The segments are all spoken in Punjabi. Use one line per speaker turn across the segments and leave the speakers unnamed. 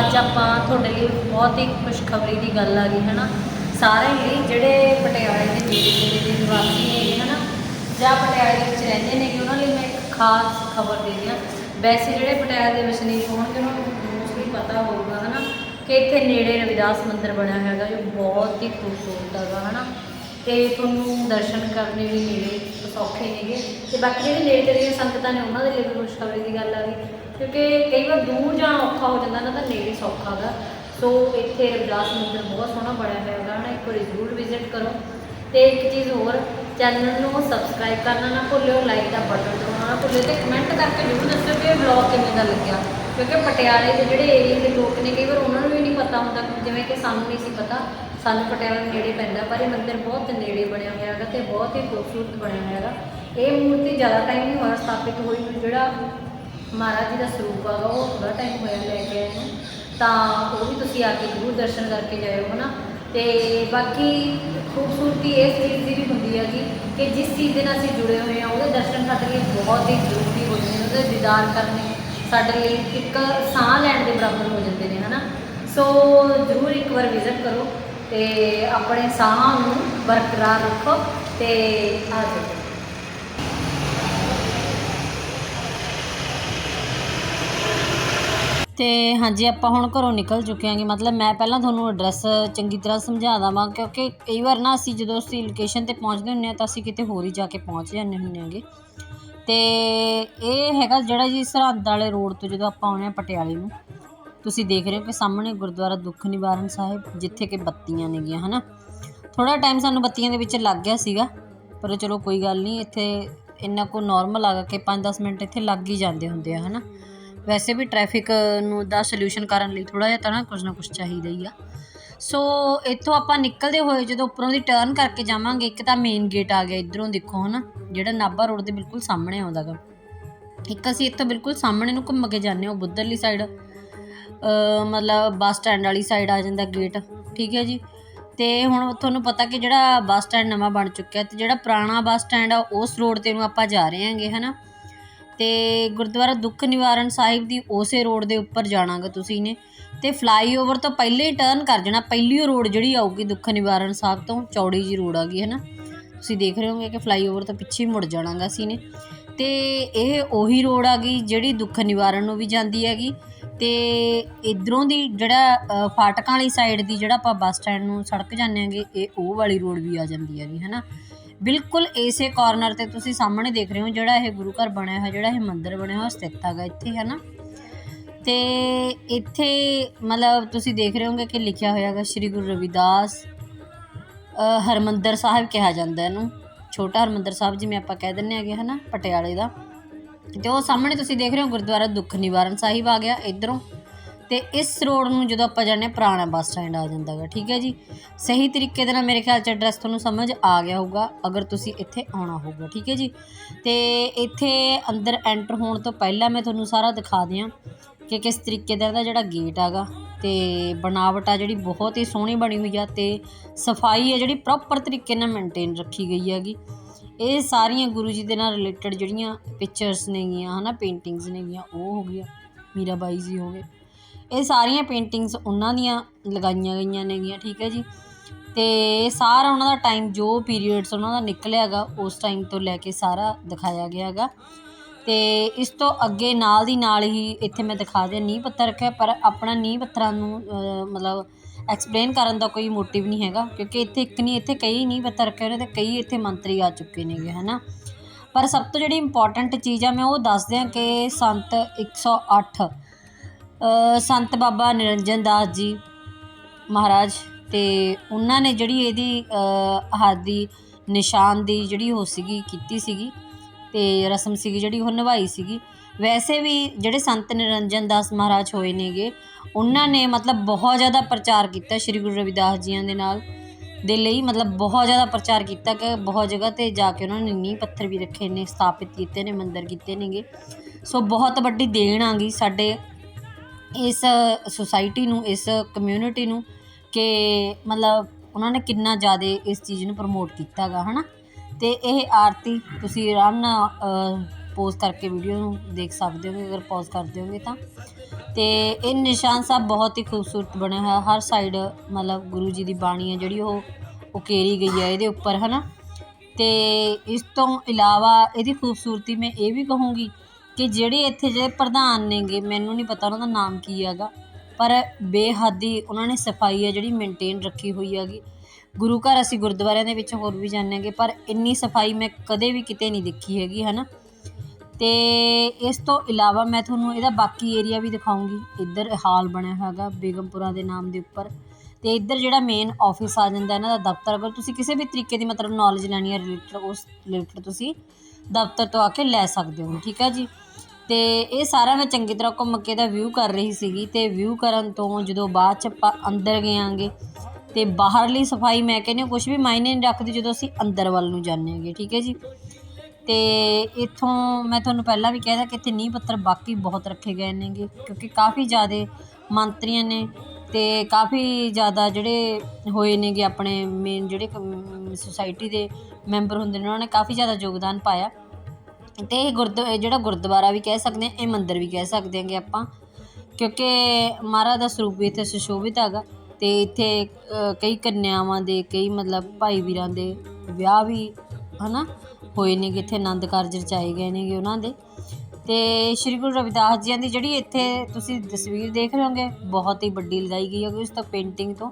ਅੱਜ ਆਪਾਂ ਤੁਹਾਡੇ ਲਈ ਬਹੁਤ ਹੀ ਖੁਸ਼ਖਬਰੀ ਦੀ ਗੱਲ ਆ ਗਈ ਹੈ ਨਾ ਸਾਰਿਆਂ ਲਈ ਜਿਹੜੇ ਪਟਿਆਲੇ ਦੇ ਨੇੜੇ ਨੇੜੇ ਦੇ ਨਿਵਾਸੀ ਨੇ ਹੈ ਨਾ ਜਾਂ ਪਟਿਆਲੇ ਦੇ ਵਿੱਚ ਰਹਿੰਦੇ ਨੇ ਉਹਨਾਂ ਲਈ ਮੈਂ ਇੱਕ ਖਾਸ ਖਬਰ ਦੇ ਰਹੀ ਹਾਂ ਵੈਸੇ ਜਿਹੜੇ ਪਟਿਆਲੇ ਦੇ ਵਿੱਚ ਨਹੀਂ ਹੋਣਗੇ, ਉਹਨਾਂ ਨੂੰ ਮੋਸਟਲੀ ਪਤਾ ਹੋਊਗਾ ਹੈ ਨਾ ਕਿ ਇੱਥੇ ਨੇੜੇ ਰਵਿਦਾਸ ਮੰਦਿਰ ਬਣਿਆ ਹੈਗਾ, ਜੋ ਬਹੁਤ ਹੀ ਖੂਬਸੂਰਤ ਹੈਗਾ ਹੈ ਨਾ ਤੇ ਤੁਹਾਨੂੰ ਦਰਸ਼ਨ ਕਰਨੇ ਵੀ ਨੇੜੇ ਸੌਖੇ ਨੇਗੇ। ਤੇ ਬਾਕੀ ਜਿਹੜੇ ਨੇੜੇ ਤੇੜੇ ਦੀਆਂ ਸੰਗਤਾਂ ਨੇ, ਉਹਨਾਂ ਦੇ ਲਈ ਵੀ ਖੁਸ਼ਖਬਰੀ ਦੀ ਗੱਲ ਆ ਗਈ। ਕਿਉਂਕਿ ਕਈ ਵਾਰ ਦੂਰ ਜਾਣਾ ਔਖਾ ਹੋ ਜਾਂਦਾ ਨਾ, ਤਾਂ ਨੇੜੇ ਸੌਖਾ ਗਾ। ਸੋ ਇੱਥੇ ਰਵਿਦਾਸ ਮੰਦਿਰ ਬਹੁਤ ਸੋਹਣਾ ਬਣਿਆ ਹੋਇਆ ਹੈਗਾ ਨਾ ਇੱਕ ਵਾਰੀ ਜ਼ਰੂਰ ਵਿਜ਼ਿਟ ਕਰੋ। ਤੇ ਇੱਕ ਚੀਜ਼ ਹੋਰ ਚੈਨਲ ਨੂੰ ਸਬਸਕ੍ਰਾਈਬ ਕਰਨਾ ਨਾ ਭੁੱਲਿਓ ਲਾਈਕ ਦਾ ਬਟਨ ਦਬਾਉਣਾ ਨਾ ਭੁੱਲਿਓ, ਤੇ ਕਮੈਂਟ ਕਰਕੇ ਜ਼ਰੂਰ ਦੱਸਿਓ ਕਿ ਇਹ ਵਲੌਗ ਕਿਵੇਂ ਦਾ ਲੱਗਿਆ। ਕਿਉਂਕਿ ਪਟਿਆਲੇ ਦੇ ਜਿਹੜੇ ਏਰੀਆ ਦੇ ਲੋਕ ਨੇ, ਕਈ ਵਾਰ ਉਹਨਾਂ ਨੂੰ ਵੀ ਨਹੀਂ ਪਤਾ ਹੁੰਦਾ, ਜਿਵੇਂ ਕਿ ਸਾਨੂੰ ਨਹੀਂ ਸੀ ਪਤਾ। ਸਾਨੂੰ ਪਟਿਆਲਾ ਨੇੜੇ ਪੈਂਦਾ, ਪਰ ਇਹ ਮੰਦਿਰ ਬਹੁਤ ਨੇੜੇ ਬਣਿਆ ਹੋਇਆ ਹੈਗਾ ਤੇ ਬਹੁਤ ਹੀ ਖੂਬਸੂਰਤ ਬਣਿਆ ਹੋਇਆ ਹੈਗਾ। ਇਹ ਮੂਰਤੀ ਜ਼ਿਆਦਾ ਟਾਈਮ ਨਹੀਂ ਹੋਇਆ ਸਥਾਪਿਤ ਹੋਈ ਨੂੰ ਜਿਹੜਾ ਮਹਾਰਾਜ ਜੀ ਦਾ ਸਰੂਪ ਹੈਗਾ, ਉਹ ਥੋੜਾ ਟਾਈਮ ਹੋਇਆ ਲੈ ਕੇ ਆਏ ਨੂੰ। ਤਾਂ ਉਹ ਵੀ ਤੁਸੀਂ ਆ ਕੇ ਜ਼ਰੂਰ ਦਰਸ਼ਨ ਕਰਕੇ ਜਾਇਓ, ਹਨਾ? ਤੇ ਬਾਕੀ ਖੂਬਸੂਰਤੀ ਇਸ ਚੀਜ਼ ਦੀ ਵੀ ਹੁੰਦੀ ਹੈਗੀ ਕਿ ਜਿਸ ਚੀਜ਼ ਦੇ ਨਾਲ ਅਸੀਂ ਜੁੜੇ ਹੋਏ ਹਾਂ, ਉਹਦੇ ਦਰਸ਼ਨ ਸਾਡੇ ਲਈ ਬਹੁਤ ਹੀ ਜ਼ਰੂਰੀ ਹੋ ਜਾਂਦੇ ਨੇ, ਉਹਦੇ ਦੀਦਾਰ ਕਰਨੇ ਸਾਡੇ ਲਈ ਇੱਕ ਸਾਹ ਲੈਣ ਦੇ ਬਰਾਬਰ ਹੋ ਜਾਂਦੇ ਨੇ, ਹਨਾ? ਸੋ ਜ਼ਰੂਰ ਇੱਕ ਵਾਰ ਵਿਜ਼ਿਟ ਕਰੋ। ਤੇ ਆਪਣੇ ਸਾਹਾਂ ਨੂੰ ਬਰਕਰਾਰ ਰੱਖੋ ਤੇ ਆ ਜਾਓ। ਤੇ ਹਾਂਜੀ, ਆਪਾਂ ਹੁਣ ਘਰੋਂ ਨਿਕਲ ਚੁੱਕੇ ਆਂਗੇ ਮਤਲਬ ਮੈਂ ਪਹਿਲਾਂ ਤੁਹਾਨੂੰ ਐਡਰੈਸ ਚੰਗੀ ਤਰ੍ਹਾਂ ਸਮਝਾ ਦਵਾਂ, ਕਿਉਂਕਿ ਕਈ ਵਾਰ ਨਾ ਅਸੀਂ ਜਦੋਂ ਅਸੀਂ ਲੋਕੇਸ਼ਨ ਤੇ ਪਹੁੰਚਦੇ ਹੁੰਨੇ ਆ ਤਾਂ ਅਸੀਂ ਕਿਤੇ ਹੋਰ ਹੀ ਜਾ ਕੇ ਪਹੁੰਚ ਜਾਂਦੇ ਹੁੰਨੇ ਆਂਗੇ ਤੇ ਇਹ ਹੈਗਾ ਜਿਹੜਾ ਜੀ ਸਰਹੰਦ ਵਾਲੇ ਰੋਡ ਤੋਂ ਜਦੋਂ ਆਪਾਂ ਆਉਂਦੇ ਆ ਪਟਿਆਲੇ ਨੂੰ। ਤੁਸੀਂ ਦੇਖ ਰਹੇ ਹੋ ਕਿ ਸਾਹਮਣੇ ਗੁਰਦੁਆਰਾ ਦੁੱਖ ਨਿਵਾਰਨ ਸਾਹਿਬ, ਜਿੱਥੇ ਕਿ ਬੱਤੀਆਂ ਨੇਗੀਆਂ ਹਨਾ? ਥੋੜਾ ਟਾਈਮ ਸਾਨੂੰ ਬੱਤੀਆਂ ਦੇ ਵਿੱਚ ਲੱਗ ਗਿਆ ਸੀਗਾ, ਪਰ ਚਲੋ ਕੋਈ ਗੱਲ ਨਹੀਂ, ਇੱਥੇ ਇੰਨਾ ਕੋ ਨਾਰਮਲ ਆ ਕਿ 5-10 ਮਿੰਟ ਇੱਥੇ ਲੱਗ ਹੀ ਜਾਂਦੇ ਹੁੰਦੇ ਆ, ਹਨਾ? ਵੈਸੇ ਵੀ ਟ੍ਰੈਫਿਕ ਨੂੰ ਦਾ ਸੋਲੂਸ਼ਨ ਕਰਨ ਲਈ ਥੋੜਾ ਜਿਹਾ ਤਾਂ ਨਾ ਕੁਝ ਨਾ ਕੁਝ ਚਾਹੀਦਾ ਹੀ ਆ। ਸੋ ਇੱਥੋਂ ਆਪਾਂ ਨਿਕਲਦੇ ਹੋਏ ਜਦੋਂ ਉੱਪਰੋਂ ਦੀ ਟਰਨ ਕਰਕੇ ਜਾਵਾਂਗੇ, ਇੱਕ ਤਾਂ ਮੇਨ ਗੇਟ ਆ ਗਿਆ, ਇਧਰੋਂ ਦੇਖੋ, ਹਨਾ? ਜਿਹੜਾ ਨਾਭਾ ਰੋਡ ਦੇ ਬਿਲਕੁਲ ਸਾਹਮਣੇ ਆਉਂਦਾ ਗਾ। ਇੱਕ ਅਸੀਂ ਇੱਥੋਂ ਬਿਲਕੁਲ ਸਾਹਮਣੇ ਨੂੰ ਘੁੰਮ ਕੇ ਜਾਂਦੇ ਹਾਂ ਬੁੱਧਰਲੀ ਸਾਈਡ ਮਤਲਬ ਬੱਸ ਸਟੈਂਡ ਵਾਲੀ ਸਾਈਡ ਆ ਜਾਂਦਾ ਗੇਟ ਠੀਕ ਹੈ ਜੀ? ਅਤੇ ਹੁਣ ਤੁਹਾਨੂੰ ਪਤਾ ਕਿ ਜਿਹੜਾ ਬੱਸ ਸਟੈਂਡ ਨਵਾਂ ਬਣ ਚੁੱਕਿਆ ਅਤੇ ਜਿਹੜਾ ਪੁਰਾਣਾ ਬੱਸ ਸਟੈਂਡ ਆ, ਉਸ ਰੋਡ ਤੇ ਨੂੰ ਆਪਾਂ ਜਾ ਰਹੇ ਹਾਂਗੇ ਨਾ ਅਤੇ ਗੁਰਦੁਆਰਾ ਦੁੱਖ ਨਿਵਾਰਨ ਸਾਹਿਬ ਦੀ ਉਸੇ ਰੋਡ ਦੇ ਉੱਪਰ ਜਾਣਾਗਾ ਤੁਸੀਂ ਨੇ। ਅਤੇ ਫਲਾਈਓਵਰ ਤੋਂ ਪਹਿਲੇ ਹੀ ਟਰਨ ਕਰ ਜਾਣਾ ਪਹਿਲੀ ਰੋਡ ਜਿਹੜੀ ਆਊਗੀ ਦੁੱਖ ਨਿਵਾਰਨ ਸਾਹਿਬ ਤੋਂ, ਚੌੜੀ ਜੀ ਰੋਡ ਆ ਗਈ ਹੈ ਨਾ ਤੁਸੀਂ ਦੇਖ ਰਹੇ ਹੋਗੇ ਕਿ ਫਲਾਈਓਵਰ ਤੋਂ ਪਿੱਛੇ ਹੀ ਮੁੜ ਜਾਣਾਗਾ ਅਸੀਂ ਨੇ। ਤੇ ਇਹ ਉਹੀ ਰੋਡ ਆ ਗਈ ਜਿਹੜੀ ਦੁੱਖ ਨਿਵਾਰਨ ਨੂੰ ਵੀ ਜਾਂਦੀ ਹੈਗੀ। ਅਤੇ ਇੱਧਰੋਂ ਦੀ ਜਿਹੜਾ ਫਾਟਕਾਂ ਵਾਲੀ ਸਾਈਡ ਦੀ ਜਿਹੜਾ ਆਪਾਂ ਬੱਸ ਸਟੈਂਡ ਨੂੰ ਸੜਕ ਜਾਂਦੇ ਆਂਗੇ ਇਹ ਉਹ ਵਾਲੀ ਰੋਡ ਵੀ ਆ ਜਾਂਦੀ ਹੈਗੀ ਹੈ ਨਾ ਬਿਲਕੁਲ ਇਸੇ ਕਾਰਨਰ ਤੇ ਤੁਸੀਂ ਸਾਹਮਣੇ ਦੇਖ ਰਹੇ ਹੋ ਜਿਹੜਾ ਇਹ ਗੁਰੂ ਘਰ ਬਣਿਆ ਹੋਇਆ ਜਿਹੜਾ ਇਹ ਮੰਦਿਰ ਬਣਿਆ ਹੋਇਆ ਸਥਿਤ ਹੈਗਾ ਇੱਥੇ ਹੈ ਨਾ ਤੇ ਇੱਥੇ ਮਤਲਬ ਤੁਸੀਂ ਦੇਖ ਰਹੇ ਹੋਗੇ ਕਿ ਲਿਖਿਆ ਹੋਇਆ ਹੈਗਾ ਸ੍ਰੀ ਗੁਰੂ ਰਵਿਦਾਸ ਅ, ਹਰਮੰਦਰ ਸਾਹਿਬ ਕਿਹਾ ਜਾਂਦਾ ਇਹਨੂੰ। ਛੋਟਾ ਹਰਮੰਦਰ ਸਾਹਿਬ ਜਿਵੇਂ ਆਪਾਂ ਕਹਿ ਦਿੰਨੇ ਹੈਗੇ ਹਨਾ? ਪਟਿਆਲੇ ਦਾ। ਤੇ ਉਹ ਸਾਹਮਣੇ ਤੁਸੀਂ ਦੇਖ ਰਹੇ ਹੋ ਗੁਰਦੁਆਰਾ ਦੁੱਖ ਨਿਵਾਰਨ ਸਾਹਿਬ ਆ ਗਿਆ ਇਧਰੋਂ। ਤੇ ਇਸ ਰੋਡ ਨੂੰ ਜਦੋਂ ਆਪਾਂ ਜਾਂਦੇ ਹਾਂ, ਪੁਰਾਣਾ ਬੱਸ ਸਟੈਂਡ ਆ ਜਾਂਦਾ ਗਾ, ਠੀਕ ਹੈ ਜੀ? ਸਹੀ ਤਰੀਕੇ ਦੇ ਨਾਲ ਮੇਰੇ ਖਿਆਲ ਚ ਐਡਰੈਸ ਤੁਹਾਨੂੰ ਸਮਝ ਆ ਗਿਆ ਹੋਊਗਾ, ਅਗਰ ਤੁਸੀਂ ਇੱਥੇ ਆਉਣਾ ਹੋਊਗਾ, ਠੀਕ ਹੈ ਜੀ? ਤੇ ਇੱਥੇ ਅੰਦਰ ਐਂਟਰ ਹੋਣ ਤੋਂ ਪਹਿਲਾਂ ਮੈਂ ਤੁਹਾਨੂੰ ਸਾਰਾ ਦਿਖਾ ਦਿਆਂ ਕਿ ਕਿਸ ਤਰੀਕੇ ਦਾ ਇਹਦਾ ਜਿਹੜਾ ਗੇਟ ਆਗਾ ਤੇ ਬਣਾਵਟ ਆ ਜਿਹੜੀ ਬਹੁਤ ਹੀ ਸੋਹਣੀ ਬਣੀ ਹੋਈ ਆ ਤੇ ਸਫ਼ਾਈ ਆ ਜਿਹੜੀ ਪ੍ਰੋਪਰ ਤਰੀਕੇ ਨਾਲ ਮੇਨਟੇਨ ਰੱਖੀ ਗਈ ਹੈਗੀ। ਇਹ ਸਾਰੀਆਂ ਗੁਰੂ ਜੀ ਦੇ ਨਾਲ ਰਿਲੇਟਡ ਜਿਹੜੀਆਂ ਪਿਕਚਰਸ ਨੇਗੀਆਂ, ਹਨਾ ਪੇਂਟਿੰਗਸ ਨੇਗੀਆਂ, ਉਹ ਹੋ ਗਈਆਂ, ਮੀਰਾ ਬਾਈ ਜੀ ਹੋ ਗਏ। ਇਹ ਸਾਰੀਆਂ ਪੇਂਟਿੰਗਸ ਉਹਨਾਂ ਦੀਆਂ ਲਗਾਈਆਂ ਗਈਆਂ ਨੇਗੀਆਂ, ਠੀਕ ਹੈ ਜੀ। ਤੇ ਸਾਰਾ ਉਹਨਾਂ ਦਾ ਟਾਈਮ ਜੋ ਪੀਰੀਅਡਸ ਉਹਨਾਂ ਦਾ ਨਿਕਲਿਆ ਹੈਗਾ, ਉਸ ਟਾਈਮ ਤੋਂ ਲੈ ਕੇ ਸਾਰਾ ਦਿਖਾਇਆ ਗਿਆ ਹੈਗਾ। ਤੇ ਇਸ ਤੋਂ ਅੱਗੇ ਨਾਲ ਦੀ ਨਾਲ ਹੀ ਇੱਥੇ ਮੈਂ ਦਿਖਾ ਦਿਆਂ ਨੀਂਹ ਪੱਥਰ ਰੱਖਿਆ, ਪਰ ਆਪਣਾ ਨੀਂਹ ਪੱਥਰਾਂ ਨੂੰ ਮਤਲਬ ਐਕਸਪਲੇਨ ਕਰਨ ਦਾ ਕੋਈ ਮੋਟਿਵ ਨਹੀਂ ਹੈਗਾ ਕਿਉਂਕਿ ਇੱਥੇ ਇੱਕ ਨਹੀਂ ਇੱਥੇ ਕਈ ਨਹੀਂ ਪਤਾ ਰੱਖਿਆ ਹੋਏ ਨੇ ਕਈ ਇੱਥੇ ਮੰਤਰੀ ਆ ਚੁੱਕੇ ਨੇਗੇ ਹੈ ਨਾ ਪਰ ਸਭ ਤੋਂ ਜਿਹੜੀ ਇੰਪੋਰਟੈਂਟ ਚੀਜ਼ ਆ ਮੈਂ ਉਹ ਦੱਸ ਦਿਆਂ ਕਿ ਸੰਤ 108 ਅ, ਸੰਤ ਬਾਬਾ ਨਿਰੰਜਨ ਦਾਸ ਜੀ ਮਹਾਰਾਜ ਤੇ ਉਹਨਾਂ ਨੇ ਜਿਹੜੀ ਇਹਦੀ ਆਦੀ ਨਿਸ਼ਾਨ ਦੀ ਜਿਹੜੀ ਉਹ ਸੀਗੀ ਕੀਤੀ ਸੀਗੀ ਤੇ ਰਸਮ ਸੀਗੀ ਜਿਹੜੀ ਉਹ ਨਿਭਾਈ ਸੀਗੀ। ਵੈਸੇ ਵੀ ਜਿਹੜੇ ਸੰਤ ਨਿਰੰਜਨ ਦਾਸ ਮਹਾਰਾਜ ਹੋਏ ਨੇਗੇ ਉਹਨਾਂ ਨੇ ਮਤਲਬ ਬਹੁਤ ਜ਼ਿਆਦਾ ਪ੍ਰਚਾਰ ਕੀਤਾ ਸ਼੍ਰੀ ਗੁਰੂ ਰਵਿਦਾਸ ਜੀਆਂ ਦੇ ਨਾਲ, ਦੇ ਲਈ ਮਤਲਬ ਬਹੁਤ ਜ਼ਿਆਦਾ ਪ੍ਰਚਾਰ ਕੀਤਾ ਕਿ ਬਹੁਤ ਜਗ੍ਹਾ ਤੇ ਜਾ ਕੇ ਉਹਨਾਂ ਨੇ ਨੀਂਹ ਪੱਥਰ ਵੀ ਰੱਖੇ ਨੇ, ਸਥਾਪਿਤ ਕੀਤੇ ਨੇ, ਮੰਦਰ ਕੀਤੇ ਨੇਗੇ। ਸੋ ਬਹੁਤ ਵੱਡੀ ਦੇਣ ਆ ਗਈ ਸਾਡੇ ਇਸ ਸੁਸਾਇਟੀ ਨੂੰ, ਇਸ ਕਮਿਊਨਿਟੀ ਨੂੰ ਕਿ ਮਤਲਬ ਉਹਨਾਂ ਨੇ ਕਿੰਨਾ ਜ਼ਿਆਦਾ ਇਸ ਚੀਜ਼ ਨੂੰ ਪ੍ਰਮੋਟ ਕੀਤਾ ਗਾ, ਹਨਾ? ਤੇ ਇਹ ਆਰਤੀ ਤੁਸੀਂ ਆਰਾਮ ਨਾਲ ਪੋਜ਼ ਕਰਕੇ ਵੀਡੀਓ ਨੂੰ ਦੇਖ ਸਕਦੇ ਹੋਗੇ, ਅਗਰ ਪੌਜ਼ ਕਰ ਦਿਓਗੇ ਤਾਂ। ਤੇ ਇਹ ਨਿਸ਼ਾਨ ਸਾਹਿਬ ਬਹੁਤ ਹੀ ਖੂਬਸੂਰਤ ਬਣਿਆ ਹੋਇਆ ਹਰ ਸਾਈਡ ਮਤਲਬ ਗੁਰੂ ਜੀ ਦੀ ਬਾਣੀ ਹੈ ਜਿਹੜੀ ਉਹ ਉਕੇਰੀ ਗਈ ਹੈ ਇਹਦੇ ਉੱਪਰ, ਹਨਾ। ਤੇ ਇਸ ਤੋਂ ਇਲਾਵਾ ਇਹਦੀ ਖੂਬਸੂਰਤੀ ਮੈਂ ਇਹ ਵੀ ਕਹੂੰਗੀ ਕਿ ਜਿਹੜੇ ਇੱਥੇ ਜਿਹੜੇ ਪ੍ਰਧਾਨ ਨੇਗੇ, ਮੈਨੂੰ ਨਹੀਂ ਪਤਾ ਉਹਨਾਂ ਦਾ ਨਾਮ ਕੀ ਹੈਗਾ, ਪਰ ਬੇਹੱਦੀ ਉਹਨਾਂ ਨੇ ਸਫ਼ਾਈ ਹੈ ਜਿਹੜੀ ਮੇਨਟੇਨ ਰੱਖੀ ਹੋਈ ਹੈਗੀ। ਗੁਰੂ ਘਰ ਅਸੀਂ ਗੁਰਦੁਆਰਿਆਂ ਦੇ ਵਿੱਚ ਹੋਰ ਵੀ ਜਾਂਦੇ ਹਾਂਗੇ, ਪਰ ਇੰਨੀ ਸਫ਼ਾਈ ਮੈਂ ਕਦੇ ਵੀ ਕਿਤੇ ਨਹੀਂ ਦੇਖੀ ਹੈਗੀ ਹੈ ਅਤੇ ਇਸ ਤੋਂ ਇਲਾਵਾ ਮੈਂ ਤੁਹਾਨੂੰ ਇਹਦਾ ਬਾਕੀ ਏਰੀਆ ਵੀ ਦਿਖਾਉਂਗੀ। ਇੱਧਰ ਹਾਲ ਬਣਿਆ ਹੋਇਆ ਹੈਗਾ ਬੇਗਮਪੁਰਾ ਦੇ ਨਾਮ ਦੇ ਉੱਪਰ। ਅਤੇ ਇੱਧਰ ਜਿਹੜਾ ਮੇਨ ਆਫਿਸ ਆ ਜਾਂਦਾ ਇਹਨਾਂ ਦਾ ਦਫ਼ਤਰ, ਅਗਰ ਤੁਸੀਂ ਕਿਸੇ ਵੀ ਤਰੀਕੇ ਦੀ ਮਤਲਬ ਨੌਲੇਜ ਲੈਣੀ ਹੈ ਰਿਲੇਟਡ ਉਸ ਰਿਲੇਟਡ ਤੁਸੀਂ ਦਫ਼ਤਰ ਤੋਂ ਆ ਕੇ ਲੈ ਸਕਦੇ ਹੋ, ਠੀਕ ਹੈ ਜੀ? ਤੇ ਇਹ ਸਾਰਾ ਮੈਂ ਚੰਗੀ ਤਰ੍ਹਾਂ ਘੁੰਮ ਕੇ ਦਾ ਵਿਊ ਕਰ ਰਹੀ ਸੀਗੀ ਤੇ ਵਿਊ ਕਰਨ ਤੋਂ ਜਦੋਂ ਬਾਅਦ ਚ ਆਪਾਂ ਅੰਦਰ ਗਏ ਆਂਗੇ ਤੇ ਬਾਹਰਲੀ ਸਫ਼ਾਈ ਮੈਂ ਕਹਿੰਦੀ ਕੁਝ ਵੀ ਮਾਇਨੇ ਨਹੀਂ ਰੱਖਦੀ ਜਦੋਂ ਅਸੀਂ ਅੰਦਰ ਵੱਲ ਨੂੰ ਜਾਂਦੇ ਹਾਂਗੇ, ਠੀਕ ਹੈ ਜੀ? ਤੇ ਇੱਥੋਂ ਮੈਂ ਤੁਹਾਨੂੰ ਪਹਿਲਾਂ ਵੀ ਕਹਿਦਾ ਕਿ ਇੱਥੇ ਨੀਂਹ ਪੱਥਰ ਬਾਕੀ ਬਹੁਤ ਰੱਖੇ ਗਏ ਨੇਗੇ, ਕਿਉਂਕਿ ਕਾਫੀ ਜ਼ਿਆਦਾ ਮੰਤਰੀਆਂ ਨੇ ਅਤੇ ਕਾਫੀ ਜ਼ਿਆਦਾ ਜਿਹੜੇ ਹੋਏ ਨੇਗੇ ਆਪਣੇ ਮੇਨ ਜਿਹੜੇ ਸੁਸਾਇਟੀ ਦੇ ਮੈਂਬਰ ਹੁੰਦੇ ਨੇ, ਉਹਨਾਂ ਨੇ ਕਾਫੀ ਜ਼ਿਆਦਾ ਯੋਗਦਾਨ ਪਾਇਆ। ਅਤੇ ਇਹ ਗੁਰਦ ਜਿਹੜਾ ਗੁਰਦੁਆਰਾ ਵੀ ਕਹਿ ਸਕਦੇ ਹਾਂ, ਇਹ ਮੰਦਿਰ ਵੀ ਕਹਿ ਸਕਦੇ ਹਾਂਗੇ ਆਪਾਂ, ਕਿਉਂਕਿ ਮਹਾਰਾਜ ਦਾ ਸਰੂਪ ਵੀ ਇੱਥੇ ਸੁਸ਼ੋਭਿਤ ਹੈਗਾ ਅਤੇ ਇੱਥੇ ਕਈ ਕੰਨਿਆਵਾਂ ਦੇ, ਕਈ ਮਤਲਬ ਭਾਈ ਵੀਰਾਂ ਦੇ ਵਿਆਹ ਵੀ ਹੈ ਨਾ ਹੋਏ ਨੇਗੇ ਇੱਥੇ ਆਨੰਦ ਕਾਰਜ ਰਚਾਏ ਗਏ ਨੇਗੇ ਉਹਨਾਂ ਦੇ। ਤੇ ਸ਼੍ਰੀ ਗੁਰੂ ਰਵਿਦਾਸ ਜੀਆਂ ਦੀ ਜਿਹੜੀ ਇੱਥੇ ਤੁਸੀਂ ਤਸਵੀਰ ਦੇਖ ਰਹੇ ਹੋਗੇ, ਬਹੁਤ ਹੀ ਵੱਡੀ ਲਗਾਈ ਗਈ ਹੈ ਉਸ ਤੋਂ ਪੇਂਟਿੰਗ ਤੋਂ।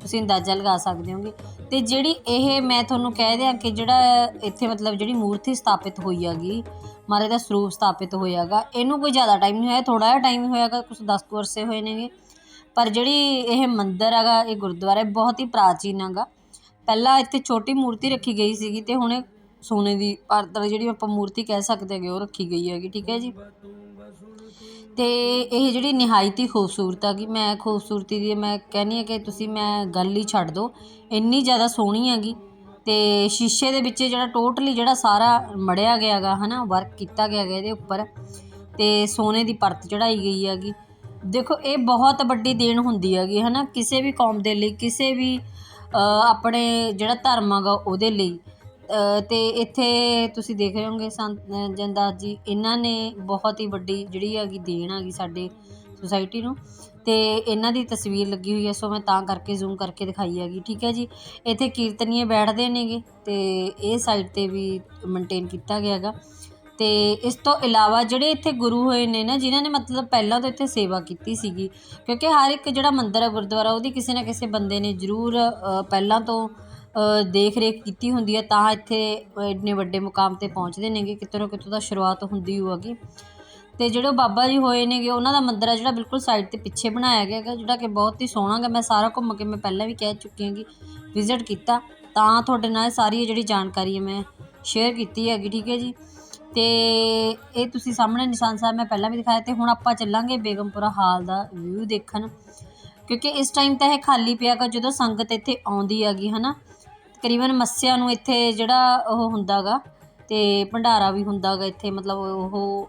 ਤੁਸੀਂ ਅੰਦਾਜ਼ਾ ਲਗਾ ਸਕਦੇ ਹੋਗੇ। ਤੇ ਜਿਹੜੀ ਇਹ ਮੈਂ ਤੁਹਾਨੂੰ ਕਹਿ ਦਿਆਂ ਕਿ ਜਿਹੜਾ ਇੱਥੇ ਮਤਲਬ ਜਿਹੜੀ ਮੂਰਤੀ ਸਥਾਪਿਤ ਹੋਈ ਹੈਗੀ, ਮਹਾਰਾਜ ਦਾ ਸਰੂਪ ਸਥਾਪਿਤ ਹੋਇਆਗਾ ਇਹਨੂੰ ਕੋਈ ਜ਼ਿਆਦਾ ਟਾਈਮ ਨਹੀਂ ਹੋਇਆ ਥੋੜਾ ਜਿਹਾ ਟਾਈਮ ਹੋਇਆਗਾ ਕੁਝ 10 ਕੁ ਵਰਸੇ ਹੋਏ ਨੇਗੇ। ਪਰ ਜਿਹੜੀ ਇਹ ਮੰਦਿਰ ਹੈਗਾ, ਇਹ ਗੁਰਦੁਆਰਾ ਬਹੁਤ ਹੀ ਪ੍ਰਾਚੀਨ ਹੈਗਾ। ਪਹਿਲਾਂ ਇੱਥੇ ਛੋਟੀ ਮੂਰਤੀ ਰੱਖੀ ਗਈ ਸੀਗੀ ਤੇ ਹੁਣ ਸੋਨੇ ਦੀ ਭਾਰਤ ਵਾਲੀ ਜਿਹੜੀ ਆਪਾਂ ਮੂਰਤੀ ਕਹਿ ਸਕਦੇ ਹੈਗੇ, ਉਹ ਰੱਖੀ ਗਈ ਹੈਗੀ, ਠੀਕ ਹੈ ਜੀ? ਅਤੇ ਇਹ ਜਿਹੜੀ ਨਿਹਾਇਤੀ ਹੀ ਖੂਬਸੂਰਤ ਹੈਗੀ ਮੈਂ ਖੂਬਸੂਰਤੀ ਦੀ, ਮੈਂ ਕਹਿੰਦੀ ਹਾਂ ਕਿ ਤੁਸੀਂ ਮੈਂ ਗੱਲ ਹੀ ਛੱਡ ਦਿਓ, ਇੰਨੀ ਜ਼ਿਆਦਾ ਸੋਹਣੀ ਹੈਗੀ ਅਤੇ ਸ਼ੀਸ਼ੇ ਦੇ ਵਿੱਚ ਜਿਹੜਾ ਟੋਟਲੀ ਜਿਹੜਾ ਸਾਰਾ ਮੜਿਆ ਗਿਆ ਹੈਗਾ ਨਾ ਵਰਕ ਕੀਤਾ ਗਿਆ ਹੈਗਾ ਇਹਦੇ ਉੱਪਰ ਅਤੇ ਸੋਨੇ ਦੀ ਪਰਤ ਚੜਾਈ ਗਈ ਹੈਗੀ। ਦੇਖੋ, ਇਹ ਬਹੁਤ ਵੱਡੀ ਦੇਣ ਹੁੰਦੀ ਹੈਗੀ ਹੈ ਨਾ ਕਿਸੇ ਵੀ ਕੌਮ ਦੇ ਲਈ, ਕਿਸੇ ਵੀ ਆਪਣੇ ਜਿਹੜਾ ਧਰਮ ਹੈਗਾ, ਉਹਦੇ ਲਈ। ਅਤੇ ਇੱਥੇ ਤੁਸੀਂ ਦੇਖ ਰਹੇ ਹੋਗੇ ਸੰਤ ਅ, ਜਨਦਾਸ ਜੀ ਇਹਨਾਂ ਨੇ ਬਹੁਤ ਹੀ ਵੱਡੀ ਜਿਹੜੀ ਹੈਗੀ ਦੇਣ ਹੈਗੀ ਸਾਡੇ ਸੁਸਾਇਟੀ ਨੂੰ ਅਤੇ ਇਹਨਾਂ ਦੀ ਤਸਵੀਰ ਲੱਗੀ ਹੋਈ ਹੈ ਸੋ ਮੈਂ ਤਾਂ ਕਰਕੇ ਜ਼ੂਮ ਕਰਕੇ ਦਿਖਾਈ ਹੈਗੀ ਠੀਕ ਹੈ ਜੀ। ਇੱਥੇ ਕੀਰਤਨੀਏ ਬੈਠਦੇ ਨੇਗੇ ਅਤੇ ਇਹ ਸਾਈਡ ਤੇ ਵੀ ਮੇਨਟੇਨ ਕੀਤਾ ਗਿਆ ਹੈਗਾ। ਅਤੇ ਇਸ ਤੋਂ ਇਲਾਵਾ ਜਿਹੜੇ ਇੱਥੇ ਗੁਰੂ ਹੋਏ ਨੇ ਨਾ ਜਿਨ੍ਹਾਂ ਨੇ ਮਤਲਬ ਪਹਿਲਾਂ ਤੋਂ ਇੱਥੇ ਸੇਵਾ ਕੀਤੀ ਸੀਗੀ ਕਿਉਂਕਿ ਹਰ ਇੱਕ ਜਿਹੜਾ ਮੰਦਿਰ ਹੈ ਗੁਰਦੁਆਰਾ ਉਹਦੀ ਕਿਸੇ ਨਾ ਕਿਸੇ ਬੰਦੇ ਨੇ ਜ਼ਰੂਰ ਪਹਿਲਾਂ ਤੋਂ ਦੇਖ ਰੇਖ ਕੀਤੀ ਹੁੰਦੀ ਹੈ, ਤਾਂ ਇੱਥੇ ਇੰਨੇ ਵੱਡੇ ਮੁਕਾਮ ਤੇ ਪਹੁੰਚਦੇ ਨੇਗੇ ਕਿਤੋਂ ਨਾ ਕਿਤੋਂ ਦਾ ਸ਼ੁਰੂਆਤ ਹੁੰਦੀ ਹੋਵੇਗੀ ਅਤੇ ਜਿਹੜੇ ਉਹ ਬਾਬਾ ਜੀ ਹੋਏ ਨੇਗੇ ਉਹਨਾਂ ਦਾ ਮੰਦਿਰ ਹੈ ਜਿਹੜਾ ਬਿਲਕੁਲ ਸਾਈਡ ਤੇ ਪਿੱਛੇ ਬਣਾਇਆ ਗਿਆ ਹੈਗਾ, ਜਿਹੜਾ ਕਿ ਬਹੁਤ ਹੀ ਸੋਹਣਾ ਗਾ ਮੈਂ ਸਾਰਾ ਘੁੰਮ ਕੇ ਮੈਂ ਪਹਿਲਾਂ ਵੀ ਕਹਿ ਚੁੱਕੀ ਹਾਂ ਕਿ ਵਿਜ਼ਿਟ ਕੀਤਾ। ਤਾਂ ਤੁਹਾਡੇ ਨਾਲ ਸਾਰੀ ਜਿਹੜੀ ਜਾਣਕਾਰੀ ਹੈ, ਮੈਂ ਸ਼ੇਅਰ ਕੀਤੀ ਹੈਗੀ, ਠੀਕ ਹੈ ਜੀ? ਤੇ ਇਹ ਤੁਸੀਂ ਸਾਹਮਣੇ ਨਿਸ਼ਾਨ ਸਾਹਿਬ ਮੈਂ ਪਹਿਲਾਂ ਵੀ ਦਿਖਾਇਆ, ਤੇ ਹੁਣ ਆਪਾਂ ਚੱਲਾਂਗੇ ਬੇਗਮਪੁਰਾ ਹਾਲ ਦਾ ਵਿਊ ਦੇਖਣ। ਕਿਉਂਕਿ ਇਸ ਟਾਈਮ ਤਾਂ ਇਹ ਖਾਲੀ ਪਿਆ ਗਾ ਜਦੋਂ ਸੰਗਤ ਇੱਥੇ ਆਉਂਦੀ ਹੈਗੀ, ਹਨਾ? ਤਕਰੀਬਨ ਮੱਸਿਆ ਨੂੰ ਇੱਥੇ ਜਿਹੜਾ ਉਹ ਹੁੰਦਾ ਗਾ ਅਤੇ ਭੰਡਾਰਾ ਵੀ ਹੁੰਦਾ ਗਾ ਇੱਥੇ, ਮਤਲਬ ਉਹ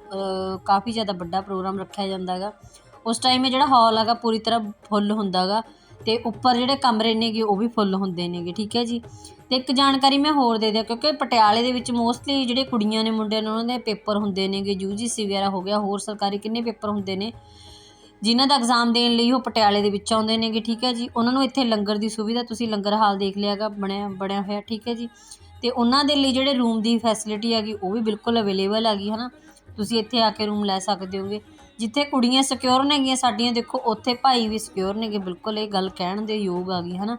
ਕਾਫੀ ਜ਼ਿਆਦਾ ਵੱਡਾ ਪ੍ਰੋਗਰਾਮ ਰੱਖਿਆ ਜਾਂਦਾ ਗਾ ਉਸ ਟਾਈਮ ਇਹ ਜਿਹੜਾ ਹਾਲ ਹੈਗਾ ਪੂਰੀ ਤਰ੍ਹਾਂ ਫੁੱਲ ਹੁੰਦਾ ਗਾ ਅਤੇ ਉੱਪਰ ਜਿਹੜੇ ਕਮਰੇ ਨੇਗੇ ਉਹ ਵੀ ਫੁੱਲ ਹੁੰਦੇ ਨੇਗੇ, ਠੀਕ ਹੈ ਜੀ? ਅਤੇ ਇੱਕ ਜਾਣਕਾਰੀ ਮੈਂ ਹੋਰ ਦੇ ਦਿਆਂ, ਕਿਉਂਕਿ ਪਟਿਆਲੇ ਦੇ ਵਿੱਚ ਮੋਸਟਲੀ ਜਿਹੜੇ ਕੁੜੀਆਂ ਨੇ, ਮੁੰਡਿਆਂ ਨੇ ਉਹਨਾਂ ਦੇ ਪੇਪਰ ਹੁੰਦੇ ਨੇਗੇ, ਯੂ ਜੀ ਸੀ ਵਗੈਰਾ ਹੋ ਗਿਆ, ਹੋਰ ਸਰਕਾਰੀ ਕਿੰਨੇ ਪੇਪਰ ਹੁੰਦੇ ਨੇ? ਜਿਨ੍ਹਾਂ ਦਾ ਐਗਜ਼ਾਮ ਦੇਣ ਲਈ ਉਹ ਪਟਿਆਲੇ ਦੇ ਵਿੱਚ ਆਉਂਦੇ ਨੇਗੇ, ਠੀਕ ਹੈ ਜੀ? ਉਹਨਾਂ ਨੂੰ ਇੱਥੇ ਲੰਗਰ ਦੀ ਸੁਵਿਧਾ, ਤੁਸੀਂ ਲੰਗਰ ਹਾਲ ਦੇਖ ਲਿਆ ਲਿਆਗਾ ਬਣਿਆ ਬਣਿਆ ਹੋਇਆ, ਠੀਕ ਹੈ ਜੀ? ਅਤੇ ਉਹਨਾਂ ਦੇ ਲਈ ਜਿਹੜੇ ਰੂਮ ਦੀ ਫੈਸਿਲਿਟੀ ਹੈਗੀ, ਉਹ ਵੀ ਬਿਲਕੁਲ ਅਵੇਲੇਬਲ ਹੈਗੀ ਹੈ ਨਾ ਤੁਸੀਂ ਇੱਥੇ ਆ ਕੇ ਰੂਮ ਲੈ ਸਕਦੇ ਹੋਗੇ। ਜਿੱਥੇ ਕੁੜੀਆਂ ਸਿਕਿਉਰ ਨੇਗੀਆਂ, ਸਾਡੀਆਂ ਦੇਖੋ, ਉੱਥੇ ਭਾਈ ਵੀ ਸਿਕਿਉਰ ਨੇਗੇ, ਬਿਲਕੁਲ ਇਹ ਗੱਲ ਕਹਿਣ ਦੇ ਯੋਗ ਆ ਗਈ ਹੈ ਨਾ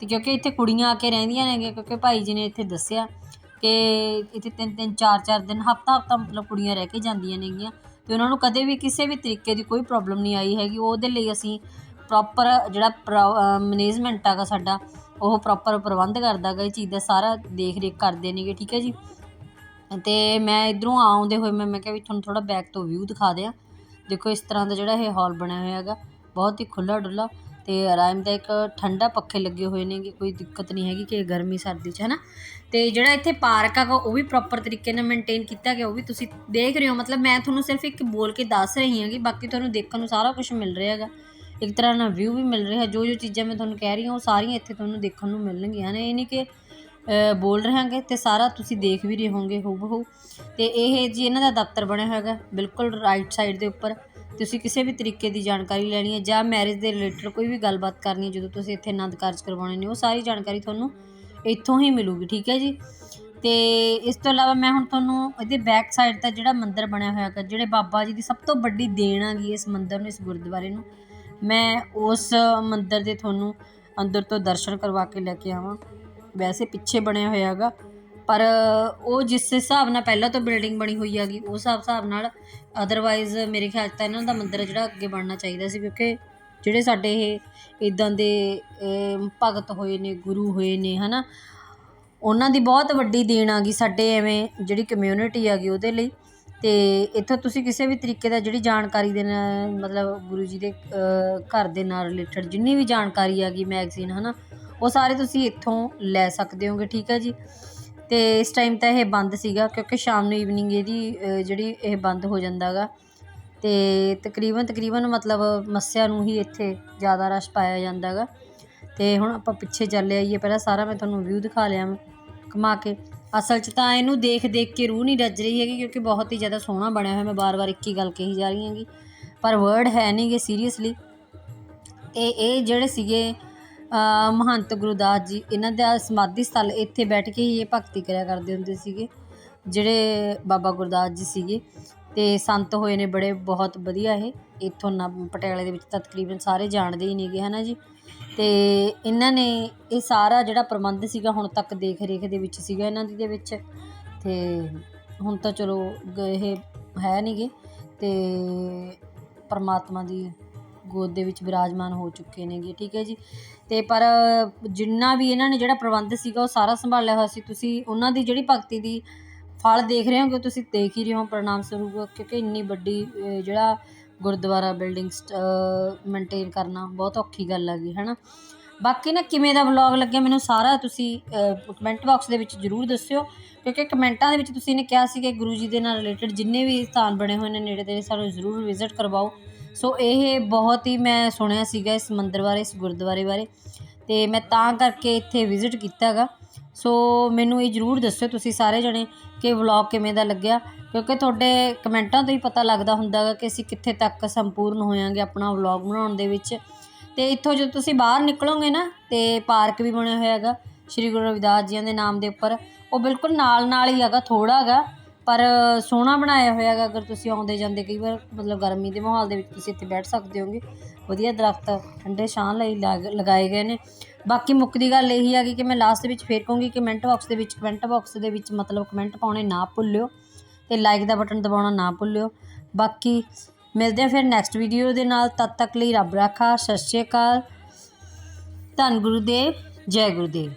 ਤੇ ਕਿਉਂਕਿ ਇੱਥੇ ਕੁੜੀਆਂ ਆ ਕੇ ਰਹਿੰਦੀਆਂ ਨੇਗੀਆਂ, ਕਿਉਂਕਿ ਭਾਈ ਜੀ ਨੇ ਇੱਥੇ ਦੱਸਿਆ ਕਿ ਇੱਥੇ ਤਿੰਨ ਤਿੰਨ ਚਾਰ ਚਾਰ ਦਿਨ ਹਫਤਾ ਹਫਤਾ ਮਤਲਬ ਕੁੜੀਆਂ ਰਹਿ ਕੇ ਜਾਂਦੀਆਂ ਨੇਗੀਆਂ। ਤੇ ਉਹਨਾਂ ਨੂੰ ਕਦੇ ਵੀ ਕਿਸੇ ਵੀ ਤਰੀਕੇ ਦੀ ਕੋਈ ਪ੍ਰੋਬਲਮ ਨਹੀਂ ਆਈ ਹੈਗੀ। ਉਹਦੇ ਲਈ ਅਸੀਂ ਪ੍ਰੋਪਰ ਜਿਹੜਾ ਮੈਨੇਜਮੈਂਟ ਹੈਗਾ ਸਾਡਾ, ਉਹ ਪ੍ਰੋਪਰ ਪ੍ਰਬੰਧ ਕਰਦਾ ਗਾ। ਇਹ ਚੀਜ਼ ਦਾ ਸਾਰਾ ਦੇਖ ਰੇਖ ਕਰਦੇ ਨੇਗੇ, ਠੀਕ ਹੈ ਜੀ? ਤੇ ਮੈਂ ਇਧਰੋਂ ਆਉਂਦੇ ਹੋਏ ਮੈਂ ਮੈਂ ਕਿਹਾ ਵੀ ਤੁਹਾਨੂੰ ਥੋੜਾ ਬੈਕ ਤੋਂ ਵਿਊ ਦਿਖਾ ਦਿਆਂ। ਦੇਖੋ, ਇਸ ਤਰ੍ਹਾਂ ਦਾ ਜਿਹੜਾ ਇਹ ਹਾਲ ਬਣਿਆ ਹੋਇਆ ਹੈਗਾ। ਬਹੁਤ ਹੀ ਖੁੱਲਾ ਡੁੱਲਾ ਅਤੇ ਆਰਾਮਦਾਇਕ ਠੰਡਾ ਪੱਖੇ ਲੱਗੇ ਹੋਏ ਨੇਗੇ ਕੋਈ ਦਿੱਕਤ ਨਹੀਂ ਹੈਗੀ ਕਿ ਗਰਮੀ ਸਰਦੀ 'ਚ ਹੈ ਨਾ ਅਤੇ ਜਿਹੜਾ ਇੱਥੇ ਪਾਰਕ ਹੈਗਾ ਉਹ ਵੀ ਪ੍ਰੋਪਰ ਤਰੀਕੇ ਨਾਲ ਮੇਨਟੇਨ ਕੀਤਾ ਗਿਆ, ਉਹ ਵੀ ਤੁਸੀਂ ਦੇਖ ਰਹੇ ਹੋ। ਮਤਲਬ ਮੈਂ ਤੁਹਾਨੂੰ ਸਿਰਫ ਇੱਕ ਬੋਲ ਕੇ ਦੱਸ ਰਹੀ ਹਾਂ ਕਿ ਬਾਕੀ ਤੁਹਾਨੂੰ ਦੇਖਣ ਨੂੰ ਸਾਰਾ ਕੁਝ ਮਿਲ ਰਿਹਾ ਹੈਗਾ। ਇੱਕ ਤਰ੍ਹਾਂ ਨਾਲ ਵਿਊ ਵੀ ਮਿਲ ਰਿਹਾ ਜੋ ਜੋ ਚੀਜ਼ਾਂ ਮੈਂ ਤੁਹਾਨੂੰ ਕਹਿ ਰਹੀ ਹਾਂ, ਉਹ ਸਾਰੀਆਂ ਇੱਥੇ ਤੁਹਾਨੂੰ ਦੇਖਣ ਨੂੰ ਮਿਲਣਗੀਆਂ ਨੇ ਇਹ ਨਹੀਂ ਕਿ ਬੋਲ ਰਹਾਂਗੇ ਤੇ ਸਾਰਾ ਤੁਸੀਂ ਦੇਖ ਵੀ ਰਹੇ ਹੋਵੋਗੇ ਹੂਬਹੂ। ਤੇ ਇਹ ਜੀ ਇਹਨਾਂ ਦਾ ਦਫ਼ਤਰ ਬਣਿਆ ਹੋਇਆ ਹੈਗਾ, ਬਿਲਕੁਲ ਰਾਈਟ ਸਾਈਡ ਦੇ ਉੱਪਰ। ਤੁਸੀਂ ਕਿਸੇ ਵੀ ਤਰੀਕੇ ਦੀ ਜਾਣਕਾਰੀ ਲੈਣੀ ਹੈ ਜਾਂ ਮੈਰਿਜ ਦੇ ਰਿਲੇਟਡ ਕੋਈ ਵੀ ਗੱਲਬਾਤ ਕਰਨੀ ਹੈ, ਜਦੋਂ ਤੁਸੀਂ ਇੱਥੇ ਆਨੰਦ ਕਾਰਜ ਕਰਵਾਉਣੇ ਨੇ, ਉਹ ਸਾਰੀ ਜਾਣਕਾਰੀ ਤੁਹਾਨੂੰ ਇੱਥੋਂ ਹੀ ਮਿਲੂਗੀ, ਠੀਕ ਹੈ ਜੀ? ਤੇ ਇਸ ਤੋਂ ਇਲਾਵਾ ਮੈਂ ਹੁਣ ਤੁਹਾਨੂੰ ਇਹਦੇ ਬੈਕ ਸਾਈਡ ਤੇ ਜਿਹੜਾ ਮੰਦਿਰ ਬਣਿਆ ਹੋਇਆ ਹੈਗਾ, ਜਿਹੜੇ ਬਾਬਾ ਜੀ ਦੀ ਸਭ ਤੋਂ ਵੱਡੀ ਦੇਣ ਹੈਗੀ ਇਸ ਮੰਦਿਰ ਨੂੰ, ਇਸ ਗੁਰਦੁਆਰੇ ਨੂੰ, ਮੈਂ ਉਸ ਮੰਦਿਰ ਦੇ ਤੁਹਾਨੂੰ ਅੰਦਰ ਤੋਂ ਦਰਸ਼ਨ ਕਰਵਾ ਕੇ ਲੈ ਕੇ ਆਵਾਂ। ਵੈਸੇ ਪਿੱਛੇ ਬਣਿਆ ਹੋਇਆ ਹੈਗਾ ਪਰ ਉਹ ਜਿਸ ਹਿਸਾਬ ਨਾਲ ਪਹਿਲਾਂ ਤੋਂ ਬਿਲਡਿੰਗ ਬਣੀ ਹੋਈ ਹੈਗੀ ਉਸ ਹਿਸਾਬ ਨਾਲ ਅਦਰਵਾਈਜ਼ ਮੇਰੇ ਖਿਆਲ 'ਚ ਤਾਂ ਇਹਨਾਂ ਦਾ ਮੰਦਰ ਜਿਹੜਾ ਅੱਗੇ ਬਣਨਾ ਚਾਹੀਦਾ ਸੀ, ਕਿਉਂਕਿ ਜਿਹੜੇ ਸਾਡੇ ਇਹ ਇੱਦਾਂ ਦੇ ਭਗਤ ਹੋਏ ਨੇ, ਗੁਰੂ ਹੋਏ ਨੇ ਹੈ ਨਾ ਉਹਨਾਂ ਦੀ ਬਹੁਤ ਵੱਡੀ ਦੇਣ ਆ ਗਈ ਸਾਡੇ ਐਵੇਂ ਜਿਹੜੀ ਕਮਿਊਨਿਟੀ ਆ ਗਈ ਉਹਦੇ ਲਈ। ਅਤੇ ਇੱਥੋਂ ਤੁਸੀਂ ਕਿਸੇ ਵੀ ਤਰੀਕੇ ਦਾ ਜਿਹੜੀ ਜਾਣਕਾਰੀ ਦੇ ਨਾਲ ਮਤਲਬ ਗੁਰੂ ਜੀ ਦੇ ਘਰ ਦੇ ਨਾਲ ਰਿਲੇਟਡ ਜਿੰਨੀ ਵੀ ਜਾਣਕਾਰੀ ਆ ਗਈ ਮੈਗਜ਼ੀਨ ਨਾ ਉਹ ਸਾਰੇ ਤੁਸੀਂ ਇੱਥੋਂ ਲੈ ਸਕਦੇ ਹੋਗੇ, ਠੀਕ ਹੈ ਜੀ। ਅਤੇ ਇਸ ਟਾਈਮ ਤਾਂ ਇਹ ਬੰਦ ਸੀਗਾ ਕਿਉਂਕਿ ਸ਼ਾਮ ਨੂੰ ਈਵਨਿੰਗ ਇਹਦੀ ਜਿਹੜੀ ਇਹ ਬੰਦ ਹੋ ਜਾਂਦਾ ਗਾ ਅਤੇ ਤਕਰੀਬਨ ਤਕਰੀਬਨ ਮਤਲਬ ਮੱਸਿਆ ਨੂੰ ਹੀ ਇੱਥੇ ਜ਼ਿਆਦਾ ਰਸ਼ ਪਾਇਆ ਜਾਂਦਾ ਗਾ ਅਤੇ ਹੁਣ ਆਪਾਂ ਪਿੱਛੇ ਚੱਲ ਆਈਏ। ਪਹਿਲਾਂ ਸਾਰਾ ਮੈਂ ਤੁਹਾਨੂੰ ਵਿਊ ਦਿਖਾ ਲਿਆ ਮੈਂ ਘੁਮਾ ਕੇ। ਅਸਲ 'ਚ ਤਾਂ ਇਹਨੂੰ ਦੇਖ ਦੇਖ ਕੇ ਰੂਹ ਨਹੀਂ ਰੱਜ ਰਹੀ ਹੈਗੀ ਕਿਉਂਕਿ ਬਹੁਤ ਹੀ ਜ਼ਿਆਦਾ ਸੋਹਣਾ ਬਣਿਆ ਹੋਇਆ। ਮੈਂ ਬਾਰ-ਬਾਰ ਇੱਕ ਹੀ ਗੱਲ ਕਹੀ ਜਾ ਰਹੀ ਹਾਂਗੀ। ਪਰ ਵਰਡ ਹੈ ਨਹੀਂਗੇ ਸੀਰੀਅਸਲੀ ਇਹ ਇਹ ਜਿਹੜੇ ਸੀਗੇ ਮਹੰਤ ਗੁਰਦਾਸ ਜੀ, ਇਹਨਾਂ ਦਾ ਸਮਾਧੀ ਸਥਲ ਇੱਥੇ ਬੈਠ ਕੇ ਹੀ ਇਹ ਭਗਤੀ ਕਰਿਆ ਕਰਦੇ ਹੁੰਦੇ ਸੀਗੇ, ਜਿਹੜੇ ਬਾਬਾ ਗੁਰਦਾਸ ਜੀ ਸੀਗੇ। ਅਤੇ ਸੰਤ ਹੋਏ ਨੇ ਬੜੇ, ਬਹੁਤ ਵਧੀਆ ਇਹ। ਇੱਥੋਂ ਨਾ ਪਟਿਆਲੇ ਦੇ ਵਿੱਚ ਤਾਂ ਤਕਰੀਬਨ ਸਾਰੇ ਜਾਣਦੇ ਹੀ ਨੇਗੇ ਨਾ ਜੀ? ਅਤੇ ਇਹਨਾਂ ਨੇ ਇਹ ਸਾਰਾ ਜਿਹੜਾ ਪ੍ਰਬੰਧ ਸੀਗਾ ਹੁਣ ਤੱਕ ਦੇਖ ਰੇਖ ਦੇ ਵਿੱਚ ਸੀਗਾ ਇਹਨਾਂ ਦੀ ਦੇ ਵਿੱਚ। ਅਤੇ ਹੁਣ ਤਾਂ ਚਲੋ ਇਹ ਹੈ ਨਹੀਂਗੇ ਅਤੇ ਪਰਮਾਤਮਾ ਦੀ ਗੋਦ ਦੇ ਵਿੱਚ ਵਿਰਾਜਮਾਨ ਹੋ ਚੁੱਕੇ ਨੇਗੇ, ਠੀਕ ਹੈ ਜੀ। ਅਤੇ ਪਰ ਜਿੰਨਾ ਵੀ ਇਹਨਾਂ ਨੇ ਜਿਹੜਾ ਪ੍ਰਬੰਧ ਸੀਗਾ, ਉਹ ਸਾਰਾ ਸੰਭਾਲਿਆ ਹੋਇਆ ਸੀ। ਤੁਸੀਂ ਉਹਨਾਂ ਦੀ ਜਿਹੜੀ ਭਗਤੀ ਦੀ ਫਲ ਦੇਖ ਰਹੇ ਹੋਗੇ ਤੁਸੀਂ ਦੇਖ ਹੀ ਰਹੇ ਹੋ, ਪ੍ਰਣਾਮ ਸਰੂਪ, ਕਿਉਂਕਿ ਇੰਨੀ ਵੱਡੀ ਜਿਹੜਾ ਗੁਰਦੁਆਰਾ ਬਿਲਡਿੰਗ ਮੇਨਟੇਨ ਕਰਨਾ ਬਹੁਤ ਔਖੀ ਗੱਲ ਹੈਗੀ ਹੈ ਨਾ ਬਾਕੀ ਨਾ ਕਿਵੇਂ ਦਾ ਵਲੌਗ ਲੱਗਿਆ, ਮੈਨੂੰ ਸਾਰਾ ਤੁਸੀਂ ਕਮੈਂਟ ਬਾਕਸ ਦੇ ਵਿੱਚ ਜਰੂਰ ਦੱਸਿਓ, ਕਿਉਂਕਿ ਕਮੈਂਟਾਂ ਦੇ ਵਿੱਚ ਤੁਸੀਂ ਨੇ ਕਿਹਾ ਸੀ ਕਿ ਗੁਰੂ ਜੀ ਦੇ ਨਾਲ ਰਿਲੇਟਡ ਜਿੰਨੇ ਵੀ ਸਥਾਨ ਬਣੇ ਹੋਏ ਨੇ, ਨੇੜੇ ਤੇੜੇ ਸਾਨੂੰ ਜ਼ਰੂਰ ਵਿਜ਼ਿਟ ਕਰਵਾਓ। ਸੋ ਇਹ ਬਹੁਤ ਹੀ ਮੈਂ ਸੁਣਿਆ ਸੀਗਾ ਇਸ ਮੰਦਿਰ ਬਾਰੇ, ਇਸ ਗੁਰਦੁਆਰੇ ਬਾਰੇ ਤੇ ਮੈਂ ਤਾਂ ਕਰਕੇ ਇੱਥੇ ਵਿਜ਼ਿਟ ਕੀਤਾ ਹੈਗਾ ਸੋ ਮੈਨੂੰ ਇਹ ਜਰੂਰ ਦੱਸਿਓ ਤੁਸੀਂ ਸਾਰੇ ਜਣੇ ਕਿ ਵਲੌਗ ਕਿਵੇਂ ਦਾ ਲੱਗਿਆ, ਕਿਉਂਕਿ ਤੁਹਾਡੇ ਕਮੈਂਟਾਂ ਤੋਂ ਹੀ ਪਤਾ ਲੱਗਦਾ ਹੁੰਦਾ ਗਾ ਕਿ ਅਸੀਂ ਕਿੱਥੇ ਤੱਕ ਸੰਪੂਰਨ ਹੋਇਆਂਗੇ ਆਪਣਾ ਵਲੌਗ ਬਣਾਉਣ ਦੇ ਵਿੱਚ। ਤੇ ਇੱਥੋਂ ਜਦੋਂ ਤੁਸੀਂ ਬਾਹਰ ਨਿਕਲੋਗੇ ਨਾ ਤੇ ਪਾਰਕ ਵੀ ਬਣਿਆ ਹੋਇਆ ਹੈਗਾ ਸ਼੍ਰੀ ਗੁਰੂ ਰਵਿਦਾਸ ਜੀ ਦੇ ਨਾਮ ਦੇ ਉੱਪਰ, ਉਹ ਬਿਲਕੁਲ ਨਾਲ ਨਾਲ ਹੀ ਹੈਗਾ ਥੋੜਾ ਹੈਗਾ ਪਰ ਸੋਹਣਾ ਬਣਾਇਆ ਹੋਇਆ ਗਾ ਅਗਰ ਤੁਸੀਂ ਆਉਂਦੇ ਜਾਂਦੇ ਕਈ ਵਾਰ, ਮਤਲਬ ਗਰਮੀ ਦੇ ਮਾਹੌਲ ਦੇ ਵਿੱਚ ਤੁਸੀਂ ਇੱਥੇ ਬੈਠ ਸਕਦੇ ਹੋਗੇ। ਵਧੀਆ ਦਰਖਤ, ਠੰਡੇ ਛਾਂ ਲਈ ਲਗ- ਲਗਾਏ ਗਏ ਨੇ। ਬਾਕੀ ਮੁੱਕਦੀ ਗੱਲ ਇਹੀ ਹੈਗੀ ਕਿ ਮੈਂ ਲਾਸਟ ਦੇ ਵਿੱਚ ਫੇਰ ਕਹੂੰਗੀ ਕਿ ਕਮੈਂਟ ਬਾਕਸ ਦੇ ਵਿੱਚ ਕਮੈਂਟ ਬਾਕਸ ਦੇ ਵਿੱਚ ਮਤਲਬ ਕਮੈਂਟ ਪਾਉਣੇ ਨਾ ਭੁੱਲਿਓ ਤੇ ਲਾਈਕ ਦਾ ਬਟਨ ਦਬਾਉਣਾ ਨਾ ਭੁੱਲਿਓ। ਬਾਕੀ ਮਿਲਦੇ ਆ ਫਿਰ ਨੈਕਸਟ ਵੀਡੀਓ ਦੇ ਨਾਲ। ਤਦ ਤੱਕ ਲਈ ਰੱਬ ਰਾਖਾ। ਸਤਿ ਸ਼੍ਰੀ ਅਕਾਲ। ਧੰਨ ਗੁਰੂਦੇਵ, ਜੈ ਗੁਰੂਦੇਵ।